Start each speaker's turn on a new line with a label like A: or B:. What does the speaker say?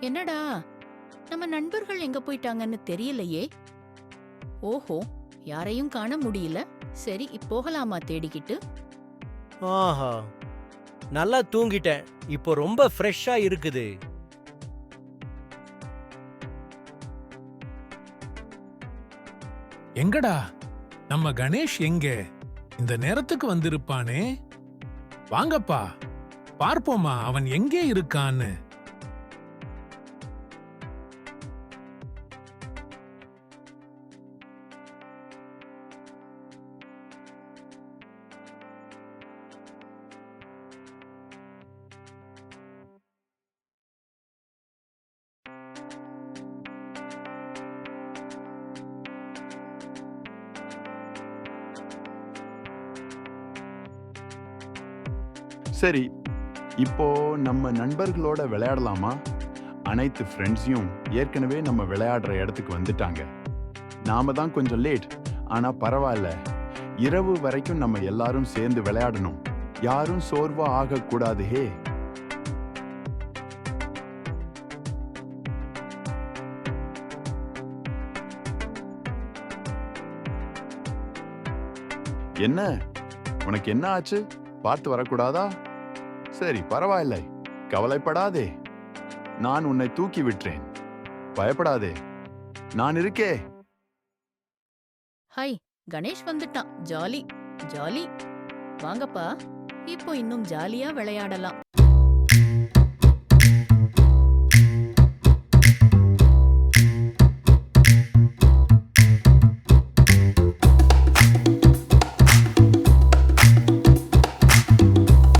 A: என்னடா? நம்ம நண்பர்கள் எங்க போயிட்டாங்கன்னு தெரியலையே. ஓஹோ யாரையும் காண முடியல. சரி இப்போகலாமா தேடிக்கிட்டு?
B: ஆஹா நல்லா தூங்கிட்டேன். இப்போ ரொம்ப ஃப்ரெஷ்ஷா இருக்குது.
C: எங்கடா? நம்ம கணேஷ் எங்க? இந்த நேரத்துக்கு வந்திருப்பானே? வாங்கப்பா பார்ப்போமா அவன் எங்கே இருக்கான்னு.
D: சரி இப்போ நம்ம நண்பர்களோட விளையாடலாமா? அனைத்து ஃப்ரெண்ட்ஸையும் ஏற்கனவே நம்ம விளையாடுற இடத்துக்கு வந்துட்டாங்க. நாம தான் கொஞ்சம் லேட் ஆனா பரவாயில்ல. இரவு வரைக்கும் நம்ம எல்லாரும் சேர்ந்து விளையாடணும். யாரும் சோர்வா ஆகக்கூடாது ஹே. என்ன? உனக்கு என்ன ஆச்சு? பார்த்து வரக்கூடாதா? சரி பரவாயில்லை. கவலைப்படாதே. நான் உன்னை தூக்கி விட்டேன் பயப்படாதே. நான் இருக்கே.
A: ஹாய் கணேஷ் வந்துட்டான். Jolly jolly. வாங்கப்பா. இப்போ இன்னும் ஜாலியா விளையாடலாம்.